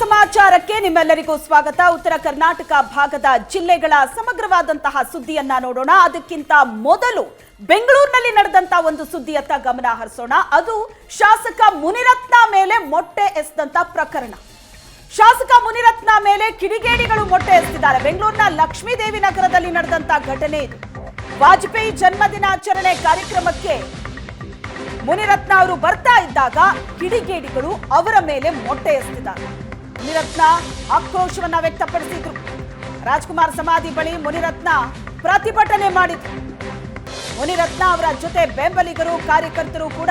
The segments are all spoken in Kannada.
ಸಮಾಚಾರಕ್ಕೆ ನಿಮ್ಮೆಲ್ಲರಿಗೂ ಸ್ವಾಗತ. ಉತ್ತರ ಕರ್ನಾಟಕ ಭಾಗದ ಜಿಲ್ಲೆಗಳ ಸಮಗ್ರವಾದಂತಹ ಸುದ್ದಿಯನ್ನ ನೋಡೋಣ. ಅದಕ್ಕಿಂತ ಮೊದಲು ಬೆಂಗಳೂರಿನಲ್ಲಿ ನಡೆದಂತ ಒಂದು ಸುದ್ದಿಯತ್ತ ಗಮನ ಹರಿಸೋಣ. ಅದು ಶಾಸಕ ಮುನಿರತ್ನ ಮೇಲೆ ಮೊಟ್ಟೆ ಎಸೆದಂತ ಪ್ರಕರಣ. ಶಾಸಕ ಮುನಿರತ್ನ ಮೇಲೆ ಕಿಡಿಗೇಡಿಗಳು ಮೊಟ್ಟೆ ಎಸ್ತಿದ್ದಾರೆ. ಬೆಂಗಳೂರಿನ ಲಕ್ಷ್ಮೀದೇವಿ ನಗರದಲ್ಲಿ ನಡೆದಂತ ಘಟನೆ ಇದು. ವಾಜಪೇಯಿ ಜನ್ಮದಿನಾಚರಣೆ ಕಾರ್ಯಕ್ರಮಕ್ಕೆ ಮುನಿರತ್ನ ಅವರು ಬರ್ತಾ ಇದ್ದಾಗ ಕಿಡಿಗೇಡಿಗಳು ಅವರ ಮೇಲೆ ಮೊಟ್ಟೆ ಎಸೆದಿದ್ದಾರೆ ಮುನಿರತ್ನ ಆಕ್ರೋಶವನ್ನ ವ್ಯಕ್ತಪಡಿಸಿದ್ರು. ರಾಜ್ಕುಮಾರ್ ಸಮಾಧಿ ಬಳಿ ಮುನಿರತ್ನ ಪ್ರತಿಭಟನೆ ಮಾಡಿದ್ರು. ಮುನಿರತ್ನ ಅವರ ಜೊತೆ ಬೆಂಬಲಿಗರು, ಕಾರ್ಯಕರ್ತರು ಕೂಡ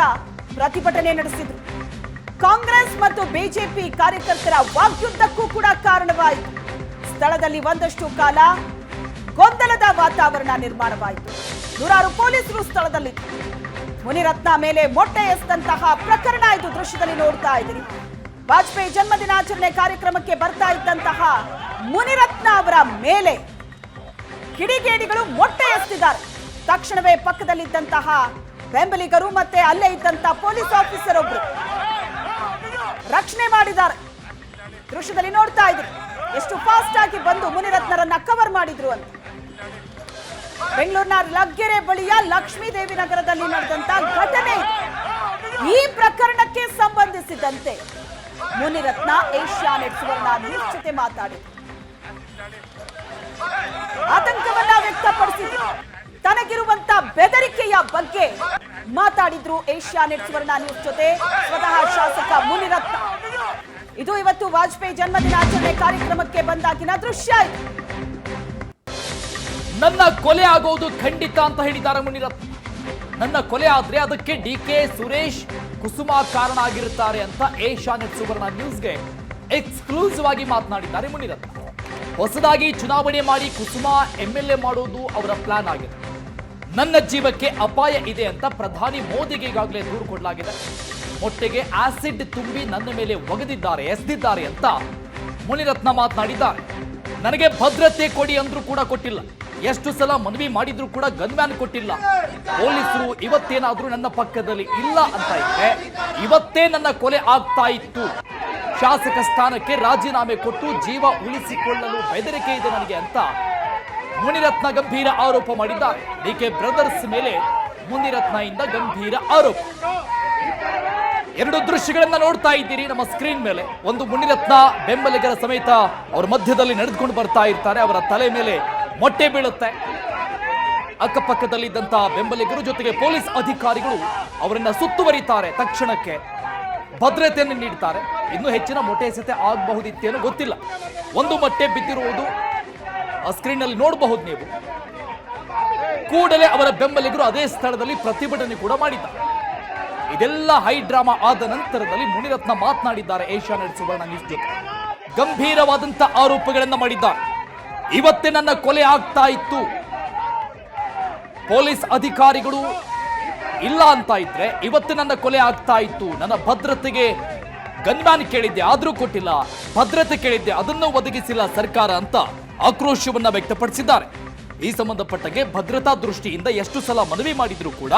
ಪ್ರತಿಭಟನೆ ನಡೆಸಿದ್ರು. ಕಾಂಗ್ರೆಸ್ ಮತ್ತು ಬಿಜೆಪಿ ಕಾರ್ಯಕರ್ತರ ವಾಗ್ಯುದ್ಧಕ್ಕೂ ಕೂಡ ಕಾರಣವಾಯಿತು. ಸ್ಥಳದಲ್ಲಿ ಒಂದಷ್ಟು ಕಾಲ ಗೊಂದಲದ ವಾತಾವರಣ ನಿರ್ಮಾಣವಾಯಿತು. ನೂರಾರು ಪೊಲೀಸರು ಸ್ಥಳದಲ್ಲಿ ಮುನಿರತ್ನ ಮೇಲೆ ಮೊಟ್ಟೆ ಎಸ್ದಂತಹ ಪ್ರಕರಣ ಇದು ದೃಶ್ಯದಲ್ಲಿ ನೋಡ್ತಾ ಇದ್ದೀರಿ. ವಾಜಪೇಯಿ ಜನ್ಮದಿನಾಚರಣೆ ಕಾರ್ಯಕ್ರಮಕ್ಕೆ ಬರ್ತಾ ಇದ್ದಂತಹ ಮುನಿರತ್ನ ಅವರ ಮೇಲೆ ಕಿಡಿಗೇಡಿಗಳು ಮೊಟ್ಟೆ ಎಸ್ತಿದ್ದಾರೆ ತಕ್ಷಣವೇ ಪಕ್ಕದಲ್ಲಿದ್ದಂತಹ ಬೆಂಬಲಿಗರು ಮತ್ತೆ ಅಲ್ಲೇ ಇದ್ದಂತಹ ಪೊಲೀಸ್ ಆಫೀಸರ್ ಒಬ್ರು ರಕ್ಷಣೆ ಮಾಡಿದ್ದಾರೆ. ದೃಶ್ಯದಲ್ಲಿ ನೋಡ್ತಾ ಇದ್ರು. ಎಷ್ಟು ಫಾಸ್ಟ್ ಆಗಿ ಬಂದು ಮುನಿರತ್ನರನ್ನ ಕವರ್ ಮಾಡಿದ್ರು ಅಂತ. ಬೆಂಗಳೂರಿನ ಲಗ್ಗೆರೆ ಬಳಿಯ ಲಕ್ಷ್ಮೀದೇವಿ ನಗರದಲ್ಲಿ ನಡೆದಂತ ಘಟನೆ ಈ ಪ್ರಕರಣಕ್ಕೆ ಸಂಬಂಧಿಸಿದಂತೆ ಮುನಿರತ್ನ ಏಷ್ಯಾನೆಟ್ ಸುವರ್ಣ ನ್ಯೂಸ್ ಜೊತೆ ಮಾತಾಡಿದ್ರು ಆತಂಕವನ್ನ ವ್ಯಕ್ತಪಡಿಸಿದ್ರು. ತನಗಿರುವಂತ ಬೆದರಿಕೆಯ ಬಗ್ಗೆ ಮಾತಾಡಿದ್ರು ಏಷ್ಯಾನೆಟ್ ಸುವರ್ಣ ನ್ಯೂಸ್ ಜೊತೆ ಸ್ವತಃ ಶಾಸಕ ಮುನಿರತ್ನ. ಇದು ಇವತ್ತು ವಾಜಪೇಯಿ ಜನ್ಮದಿನಾಚರಣೆ ಕಾರ್ಯಕ್ರಮಕ್ಕೆ ಬಂದಾಗಿನ ದೃಶ್ಯ ನನ್ನ ಕೊಲೆ ಆಗೋದು ಖಂಡಿತ ಅಂತ ಹೇಳಿದ್ದಾರೆ ಮುನಿರತ್ನ. ನನ್ನ ಕೊಲೆ ಆದ್ರೆ ಅದಕ್ಕೆ ಡಿ ಕೆ ಸುರೇಶ್ ಕುಸುಮ ಕಾರಣ ಆಗಿರುತ್ತಾರೆ ಅಂತ ಏಷ್ಯಾನೆಟ್ ಸುವರ್ಣ ನ್ಯೂಸ್ಗೆ ಎಕ್ಸ್ಕ್ಲೂಸಿವ್ ಆಗಿ ಮಾತನಾಡಿದ್ದಾರೆ ಮುನಿರತ್ನ. ಹೊಸದಾಗಿ ಚುನಾವಣೆ ಮಾಡಿ ಕುಸುಮ ಎಂ ಮಾಡೋದು ಅವರ ಪ್ಲಾನ್ ಆಗಿದೆ. ನನ್ನ ಜೀವಕ್ಕೆ ಅಪಾಯ ಇದೆ ಅಂತ ಪ್ರಧಾನಿ ಮೋದಿಗೆ ಈಗಾಗಲೇ ದೂರು ಕೊಡಲಾಗಿದೆ. ಮೊಟ್ಟೆಗೆ ಆಸಿಡ್ ತುಂಬಿ ನನ್ನ ಮೇಲೆ ಒಗೆದಿದ್ದಾರೆ, ಎಸೆದಿದ್ದಾರೆ ಅಂತ ಮುನಿರತ್ನ ಮಾತನಾಡಿದ್ದಾರೆ. ನನಗೆ ಭದ್ರತೆ ಕೊಡಿ ಅಂದ್ರೂ ಕೂಡ ಕೊಟ್ಟಿಲ್ಲ. ಎಷ್ಟು ಸಲ ಮನವಿ ಮಾಡಿದ್ರು ಕೂಡ ಗನ್ಮ್ಯಾನ್ ಕೊಟ್ಟಿಲ್ಲ. ಪೊಲೀಸರು ಇವತ್ತೇನಾದ್ರೂ ನನ್ನ ಪಕ್ಕದಲ್ಲಿ ಇಲ್ಲ ಅಂತ ಇದ್ರೆ ಇವತ್ತೇ ನನ್ನ ಕೊಲೆ ಆಗ್ತಾ ಇತ್ತು. ಶಾಸಕ ಸ್ಥಾನಕ್ಕೆ ರಾಜೀನಾಮೆ ಕೊಟ್ಟು ಜೀವ ಉಳಿಸಿಕೊಳ್ಳಲು ಬೆದರಿಕೆ ಇದೆ ನನಗೆ ಅಂತ ಮುನಿರತ್ನ ಗಂಭೀರ ಆರೋಪ ಮಾಡಿದ್ದಾರೆ. ಡಿಕೆ ಬ್ರದರ್ಸ್ ಮೇಲೆ ಮುನಿರತ್ನ ಇಂದ ಗಂಭೀರ ಆರೋಪ. ಎರಡು ದೃಶ್ಯಗಳನ್ನ ನೋಡ್ತಾ ಇದ್ದೀರಿ ನಮ್ಮ ಸ್ಕ್ರೀನ್ ಮೇಲೆ. ಒಂದು ಮುನಿರತ್ನ ಬೆಂಬಲಿಗರ ಸಮೇತ ಅವ್ರ ಮಧ್ಯದಲ್ಲಿ ನಡೆದುಕೊಂಡು ಬರ್ತಾ ಇರ್ತಾರೆ. ಅವರ ತಲೆ ಮೇಲೆ ಮೊಟ್ಟೆ ಬೀಳುತ್ತೆ. ಅಕ್ಕಪಕ್ಕದಲ್ಲಿದ್ದಂತಹ ಬೆಂಬಲಿಗರು ಜೊತೆಗೆ ಪೊಲೀಸ್ ಅಧಿಕಾರಿಗಳು ಅವರನ್ನ ಸುತ್ತುವರಿತಾರೆ ತಕ್ಷಣಕ್ಕೆ. ಭದ್ರತೆಯನ್ನು ನೀಡ್ತಾರೆ. ಇನ್ನೂ ಹೆಚ್ಚಿನ ಮೊಟೆ ಎಸೆತೆ ಆಗಬಹುದಿತ್ತೇನೋ ಗೊತ್ತಿಲ್ಲ. ಒಂದು ಮಟ್ಟೆ ಬಿದ್ದಿರುವುದು ಆ ಸ್ಕ್ರೀನ್ನಲ್ಲಿ ನೋಡಬಹುದು ನೀವು. ಕೂಡಲೇ ಅವರ ಬೆಂಬಲಿಗರು ಅದೇ ಸ್ಥಳದಲ್ಲಿ ಪ್ರತಿಭಟನೆ ಕೂಡ ಮಾಡಿದ್ದಾರೆ. ಇದೆಲ್ಲ ಹೈ ಡ್ರಾಮಾ ಆದ ನಂತರದಲ್ಲಿ ಮುನಿರತ್ನ ಮಾತನಾಡಿದ್ದಾರೆ ಏಷ್ಯಾನೆಟ್ ಸುವರ್ಣ ನ್ಯೂಸ್ ಜೊತೆ. ಗಂಭೀರವಾದಂತ ಆರೋಪಗಳನ್ನ ಮಾಡಿದ್ದಾರೆ. ಇವತ್ತೇ ನನ್ನ ಕೊಲೆ ಆಗ್ತಾ ಇತ್ತು. ಪೊಲೀಸ್ ಅಧಿಕಾರಿಗಳು ಇಲ್ಲ ಅಂತ ಇದ್ರೆ ಇವತ್ತು ನನ್ನ ಕೊಲೆ ಆಗ್ತಾ ಇತ್ತು. ನನ್ನ ಭದ್ರತೆಗೆ ಗನ್ಮ್ಯಾನ್ ಕೇಳಿದ್ದೆ, ಆದರೂ ಕೊಟ್ಟಿಲ್ಲ. ಭದ್ರತೆ ಕೇಳಿದ್ದೆ, ಅದನ್ನು ಒದಗಿಸಿಲ್ಲ ಸರ್ಕಾರ ಅಂತ ಆಕ್ರೋಶವನ್ನ ವ್ಯಕ್ತಪಡಿಸಿದ್ದಾರೆ. ಈ ಸಂಬಂಧಪಟ್ಟಗೆ ಭದ್ರತಾ ದೃಷ್ಟಿಯಿಂದ ಎಷ್ಟು ಸಲ ಮನವಿ ಮಾಡಿದ್ರು ಕೂಡ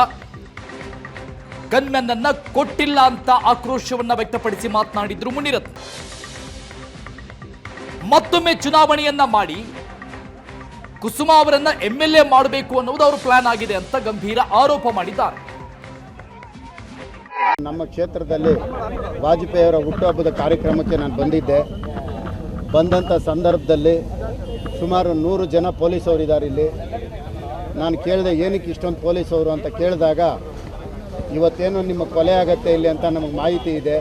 ಗನ್ಮ್ಯಾನ್ ಅನ್ನ ಕೊಟ್ಟಿಲ್ಲ ಅಂತ ಆಕ್ರೋಶವನ್ನ ವ್ಯಕ್ತಪಡಿಸಿ ಮಾತನಾಡಿದ್ರು ಮುನಿರತ್ನ. ಮತ್ತೊಮ್ಮೆ ಚುನಾವಣೆಯನ್ನ ಮಾಡಿ ಕುಸುಮ ಅವರನ್ನ ಎಂ ಎಲ್ ಎ ಮಾಡಬೇಕು ಅನ್ನೋದು ಅವರು ಪ್ಲಾನ್ ಆಗಿದೆ ಅಂತ ಗಂಭೀರ ಆರೋಪ ಮಾಡಿದ್ದಾರೆ. ನಮ್ಮ ಕ್ಷೇತ್ರದಲ್ಲಿ ವಾಜಪೇಯಿಯವರ ಹುಟ್ಟುಹಬ್ಬದ ಕಾರ್ಯಕ್ರಮಕ್ಕೆ ನಾನು ಬಂದಿದ್ದೆ. ಬಂದಂಥ ಸಂದರ್ಭದಲ್ಲಿ ಸುಮಾರು ನೂರು ಜನ ಪೊಲೀಸವರಿದ್ದಾರೆ ಇಲ್ಲಿ. ನಾನು ಕೇಳಿದೆ, ಏನಕ್ಕೆ ಇಷ್ಟೊಂದು ಪೊಲೀಸವರು? ಅಂತ ಕೇಳಿದಾಗ, ಇವತ್ತೇನು ನಿಮ್ಮ ಕೊಲೆ ಆಗತ್ತೆ ಇಲ್ಲಿ ಅಂತ ನಮಗೆ ಮಾಹಿತಿ ಇದೆ.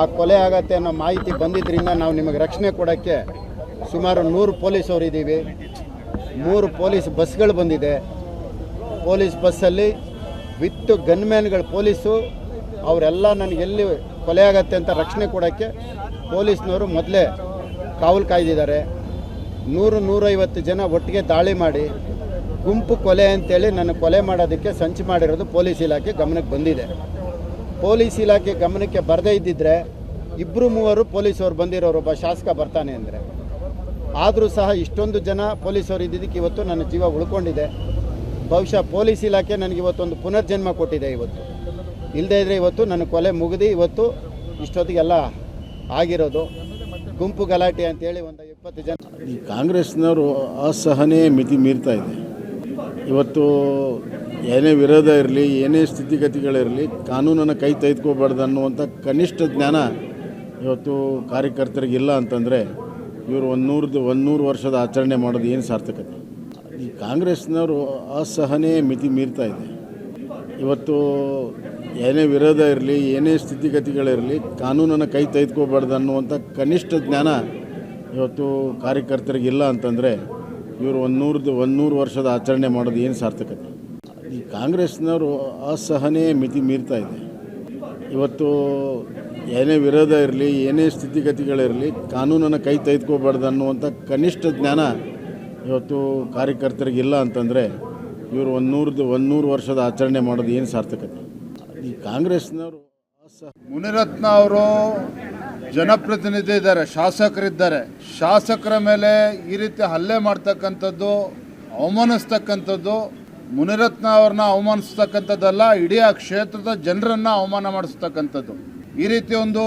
ಆ ಕೊಲೆ ಆಗತ್ತೆ ಅನ್ನೋ ಮಾಹಿತಿ ಬಂದಿದ್ದರಿಂದ ನಾವು ನಿಮಗೆ ರಕ್ಷಣೆ ಕೊಡೋಕ್ಕೆ ಸುಮಾರು ನೂರು ಪೊಲೀಸವರು ಇದ್ದೀವಿ ಮೂರು ಪೊಲೀಸ್ ಬಸ್ಗಳು ಬಂದಿದೆ. ಪೊಲೀಸ್ ಬಸ್ಸಲ್ಲಿ ವಿತ್ ಗನ್ಮ್ಯಾನ್ಗಳು, ಪೊಲೀಸು, ಅವರೆಲ್ಲ ನನಗೆ ಎಲ್ಲಿ ಕೊಲೆ ಆಗತ್ತೆ ಅಂತ ರಕ್ಷಣೆ ಕೊಡೋಕ್ಕೆ ಪೊಲೀಸ್ನವರು ಮೊದಲೇ ಕಾವಲು ಕಾಯ್ದಿದ್ದಾರೆ. ನೂರು ನೂರೈವತ್ತು ಜನ ಒಟ್ಟಿಗೆ ದಾಳಿ ಮಾಡಿ ಗುಂಪು ಕೊಲೆ ಅಂತೇಳಿ ನನ್ನ ಕೊಲೆ ಮಾಡೋದಕ್ಕೆ ಸಂಚು ಮಾಡಿರೋದು ಪೊಲೀಸ್ ಇಲಾಖೆ ಗಮನಕ್ಕೆ ಬಂದಿದೆ. ಪೊಲೀಸ್ ಇಲಾಖೆ ಗಮನಕ್ಕೆ ಬರದೇ ಇದ್ದಿದ್ರೆ ಇಬ್ಬರು ಮೂವರು ಪೊಲೀಸವ್ರು ಬಂದಿರೋರು ಒಬ್ಬ ಶಾಸಕ ಬರ್ತಾನೆ ಅಂದರೆ. ಆದರೂ ಸಹ ಇಷ್ಟೊಂದು ಜನ ಪೊಲೀಸರು ಇದ್ದಿದ್ದಕ್ಕೆ ಇವತ್ತು ನನ್ನ ಜೀವ ಉಳ್ಕೊಂಡಿದೆ. ಬಹುಶಃ ಪೊಲೀಸ್ ಇಲಾಖೆ ನನಗೆ ಇವತ್ತೊಂದು ಪುನರ್ಜನ್ಮ ಕೊಟ್ಟಿದೆ ಇವತ್ತು. ಇಲ್ಲದೇ ಇದ್ದರೆ ಇವತ್ತು ನನ್ನ ಕೊಲೆ ಮುಗಿದು ಇವತ್ತು ಇಷ್ಟೊತ್ತಿಗೆಲ್ಲ ಆಗಿರೋದು. ಗುಂಪು ಗಲಾಟೆ ಅಂತೇಳಿ ಒಂದು ಇಪ್ಪತ್ತು ಜನ ಈ ಕಾಂಗ್ರೆಸ್ನವರು ಅಸಹನೆ ಮಿತಿ ಮೀರ್ತಾ ಇದೆ. ಇವತ್ತು ಏನೇ ವಿರೋಧ ಇರಲಿ, ಏನೇ ಸ್ಥಿತಿಗತಿಗಳಿರಲಿ, ಕಾನೂನನ್ನು ಕೈ ತೆಗೆದುಕೋಬಾರ್ದು ಅನ್ನುವಂಥ ಕನಿಷ್ಠ ಜ್ಞಾನ ಇವತ್ತು ಕಾರ್ಯಕರ್ತರಿಗಿಲ್ಲ ಅಂತಂದರೆ ಇವರು ಒಂದು ಒಂದೂರು ವರ್ಷದ ಆಚರಣೆ ಮಾಡೋದು ಏನು ಸಾರ್ಥಕತೆ? ಈ ಕಾಂಗ್ರೆಸ್ನವರು ಅಸಹನೆ ಮಿತಿ ಮೀರ್ತಾ ಇದೆ. ಇವತ್ತು ಏನೇ ವಿರೋಧ ಇರಲಿ, ಏನೇ ಸ್ಥಿತಿಗತಿಗಳಿರಲಿ, ಕಾನೂನನ್ನು ಕೈ ತೆಗೆದುಕೋಬಾರ್ದು ಅನ್ನುವಂಥ ಕನಿಷ್ಠ ಜ್ಞಾನ ಇವತ್ತು ಕಾರ್ಯಕರ್ತರಿಗಿಲ್ಲ ಅಂತಂದರೆ ಇವರು ಒಂದು ನೂರದ್ದು ಒಂದು ವರ್ಷದ ಆಚರಣೆ ಮಾಡೋದು ಏನು ಸಾರ್ಥಕತೆ? ಈ ಕಾಂಗ್ರೆಸ್ನವರು ಅಸಹನೆ ಮಿತಿ ಮೀರ್ತಾ ಇದೆ. ಇವತ್ತು ಏನೇ ವಿರೋಧ ಇರಲಿ, ಏನೇ ಸ್ಥಿತಿಗತಿಗಳಿರಲಿ, ಕಾನೂನನ್ನು ಕೈ ತೆಗೆದುಕೋಬಾರ್ದು ಅನ್ನುವಂಥ ಕನಿಷ್ಠ ಜ್ಞಾನ ಇವತ್ತು ಕಾರ್ಯಕರ್ತರಿಗಿಲ್ಲ ಅಂತಂದರೆ ಇವರು ಒಂದು ನೂರದ, ಒಂದು ನೂರು ವರ್ಷದ ಆಚರಣೆ ಮಾಡೋದು ಏನು ಸಾರ್ಥಕತೆ? ಈ ಕಾಂಗ್ರೆಸ್ನವರು ಮುನಿರತ್ನ ಅವರು ಜನಪ್ರತಿನಿಧಿ ಇದ್ದಾರೆ, ಶಾಸಕರಿದ್ದಾರೆ. ಶಾಸಕರ ಮೇಲೆ ಈ ರೀತಿ ಹಲ್ಲೆ ಮಾಡ್ತಕ್ಕಂಥದ್ದು, ಅವಮಾನಿಸ್ತಕ್ಕಂಥದ್ದು, ಮುನಿರತ್ನ ಅವ್ರನ್ನ ಅವಮಾನಿಸ್ತಕ್ಕಂಥದ್ದಲ್ಲ, ಇಡೀ ಆ ಕ್ಷೇತ್ರದ ಜನರನ್ನು ಅವಮಾನ ಮಾಡಿಸ್ತಕ್ಕಂಥದ್ದು. ಈ ರೀತಿ ಒಂದು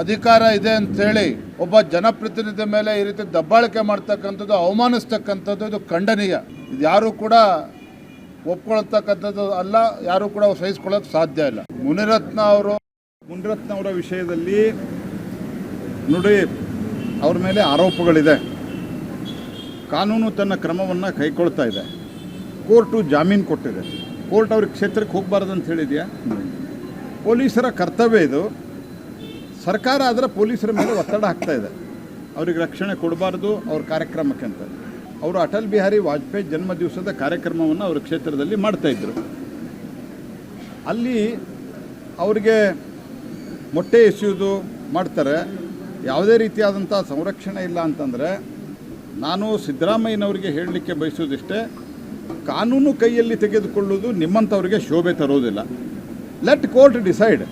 ಅಧಿಕಾರ ಇದೆ ಅಂತೇಳಿ ಒಬ್ಬ ಜನಪ್ರತಿನಿಧಿ ಮೇಲೆ ಈ ರೀತಿ ದಬ್ಬಾಳಿಕೆ ಮಾಡ್ತಕ್ಕಂಥದ್ದು ಅವಮಾನಿಸ್ತಕ್ಕಂಥದ್ದು ಇದು ಖಂಡನೀಯ. ಇದು ಯಾರು ಕೂಡ ಒಪ್ಕೊಳ್ತಕ್ಕಂಥದ್ದು ಅಲ್ಲ ಯಾರು ಕೂಡ ಸಹಿಸ್ಕೊಳ್ಳೋಕೆ ಸಾಧ್ಯ ಇಲ್ಲ. ಮುನಿರತ್ನ ಅವರು ಮುನಿರತ್ನ ಅವರ ವಿಷಯದಲ್ಲಿ ನೋಡಿ ಅವ್ರ ಮೇಲೆ ಆರೋಪಗಳಿದೆ. ಕಾನೂನು ತನ್ನ ಕ್ರಮವನ್ನು ಕೈಕೊಳ್ತಾ ಇದೆ. ಕೋರ್ಟು ಜಾಮೀನು ಕೊಟ್ಟಿದೆ. ಕೋರ್ಟ್ ಅವ್ರಿಗೆ ಕ್ಷೇತ್ರಕ್ಕೆ ಹೋಗಬಾರ್ದು ಅಂತ ಹೇಳಿದೆಯಾ? ಪೊಲೀಸರ ಕರ್ತವ್ಯ ಇದು. ಸರ್ಕಾರ ಆದರೆ ಪೊಲೀಸರ ಮೇಲೆ ಒತ್ತಡ ಹಾಕ್ತಾ ಇದೆ. ಅವ್ರಿಗೆ ರಕ್ಷಣೆ ಕೊಡಬಾರ್ದು, ಅವ್ರ ಕಾರ್ಯಕ್ರಮಕ್ಕೆ ಅಂತ. ಅವರು ಅಟಲ್ ಬಿಹಾರಿ ವಾಜಪೇಯಿ ಜನ್ಮ ದಿವಸದ ಕಾರ್ಯಕ್ರಮವನ್ನು ಅವ್ರ ಕ್ಷೇತ್ರದಲ್ಲಿ ಮಾಡ್ತಾಯಿದ್ರು ಅಲ್ಲಿ ಅವರಿಗೆ ಮೊಟ್ಟೆ ಎಸೆಯೋದು ಮಾಡ್ತಾರೆ. ಯಾವುದೇ ರೀತಿಯಾದಂಥ ಸಂರಕ್ಷಣೆ ಇಲ್ಲ ಅಂತಂದರೆ ನಾನು ಸಿದ್ದರಾಮಯ್ಯನವರಿಗೆ ಹೇಳಲಿಕ್ಕೆ ಬಯಸೋದಿಷ್ಟೇ ಕಾನೂನು ಕೈಯಲ್ಲಿ ತೆಗೆದುಕೊಳ್ಳುವುದು ನಿಮ್ಮಂಥವ್ರಿಗೆ ಶೋಭೆ ತರೋದಿಲ್ಲ. ಲೆಟ್ ಕೋರ್ಟ್ ಡಿಸೈಡ್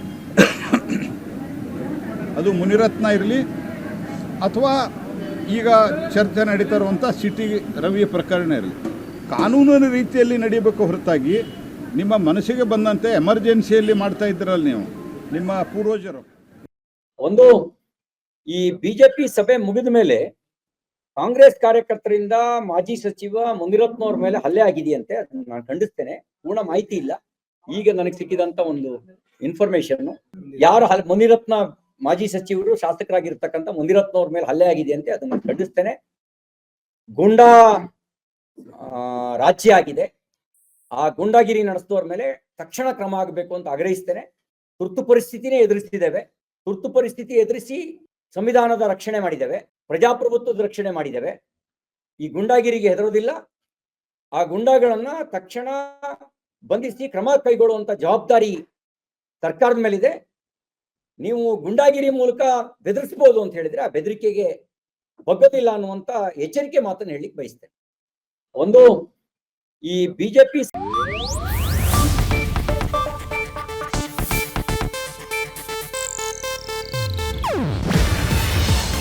ಅದು ಮುನಿರತ್ನ ಇರಲಿ ಅಥವಾ ಈಗ ಚರ್ಚೆ ನಡೀತಾ ಇರುವಂಥ ಸಿಟಿ ರವಿ ಪ್ರಕರಣ ಇರಲಿ. ಕಾನೂನಿನ ರೀತಿಯಲ್ಲಿ ನಡೀಬೇಕು ಹೊರತಾಗಿ ನಿಮ್ಮ ಮನಸ್ಸಿಗೆ ಬಂದಂತೆ ಎಮರ್ಜೆನ್ಸಿಯಲ್ಲಿ ಮಾಡ್ತಾ ಇದ್ರಲ್ಲ ನೀವು, ನಿಮ್ಮ ಪೂರ್ವಜರು. ಒಂದು, ಈ ಬಿಜೆಪಿ ಸಭೆ ಮುಗಿದ ಮೇಲೆ ಕಾಂಗ್ರೆಸ್ ಕಾರ್ಯಕರ್ತರಿಂದ ಮಾಜಿ ಸಚಿವ ಮುನಿರತ್ನವ್ರ ಮೇಲೆ ಹಲ್ಲೆ ಆಗಿದೆಯಂತೆ, ಅದನ್ನ ನಾನು ಖಂಡಿಸ್ತೇನೆ, ಪೂರ್ಣ ಮಾಹಿತಿ ಇಲ್ಲ. ಈಗ ನನಗೆ ಸಿಕ್ಕಿದಂತ ಒಂದು ಇನ್ಫಾರ್ಮೇಶನ್ ಯಾರು ಮುನಿರತ್ನ ಮಾಜಿ ಸಚಿವರು ಶಾಸಕರಾಗಿರ್ತಕ್ಕಂಥ ಮುನಿರತ್ನವ್ರ ಮೇಲೆ ಹಲ್ಲೆ ಆಗಿದೆಯಂತೆ ಅದನ್ನ ಅದನ್ನು ಖಂಡಿಸ್ತೇನೆ. ಗುಂಡಾ ರಾಜ್ಯ ಆಗಿದೆ. ಆ ಗುಂಡಾಗಿರಿ ನಡೆಸಿದವ್ರ ಮೇಲೆ ತಕ್ಷಣ ಕ್ರಮ ಆಗಬೇಕು ಅಂತ ಆಗ್ರಹಿಸ್ತೇನೆ. ತುರ್ತು ಪರಿಸ್ಥಿತಿನೇ ಎದುರಿಸ್ತಿದ್ದೇವೆ. ತುರ್ತು ಪರಿಸ್ಥಿತಿ ಎದುರಿಸಿ ಸಂವಿಧಾನದ ರಕ್ಷಣೆ ಮಾಡಿದ್ದೇವೆ. ಪ್ರಜಾಪ್ರಭುತ್ವದ ರಕ್ಷಣೆ ಮಾಡಿದ್ದೇವೆ. ಈ ಗುಂಡಾಗಿರಿಗೆ ಹೆದರೋದಿಲ್ಲ. ಆ ಗುಂಡಾಗಳನ್ನ ತಕ್ಷಣ ಬಂಧಿಸಿ ಕ್ರಮ ಕೈಗೊಳ್ಳುವಂತ ಜವಾಬ್ದಾರಿ ಸರ್ಕಾರದ ಮೇಲಿದೆ. ನೀವು ಗುಂಡಾಗಿರಿ ಮೂಲಕ ಬೆದರಿಸಬಹುದು ಅಂತ ಹೇಳಿದ್ರೆ ಆ ಬೆದರಿಕೆಗೆ ಬಗ್ಗದಿಲ್ಲ ಅನ್ನುವಂತ ಎಚ್ಚರಿಕೆ ಮಾತನ್ನು ಹೇಳಲಿಕ್ಕೆ ಬಯಸ್ತೇನೆ. ಒಂದು ಈ ಬಿಜೆಪಿ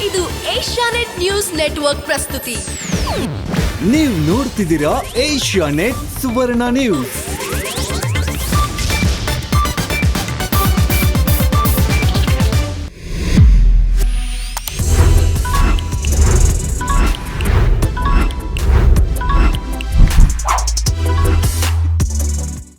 ಇದು ಏಷ್ಯಾನೆಟ್ ನ್ಯೂಸ್ ನೆಟ್ವರ್ಕ್ ಪ್ರಸ್ತುತಿ. ನೀವು ನೋಡ್ತಿದ್ದೀರಾ ಏಷ್ಯಾ ನೆಟ್ ಸುವರ್ಣ ನ್ಯೂಸ್.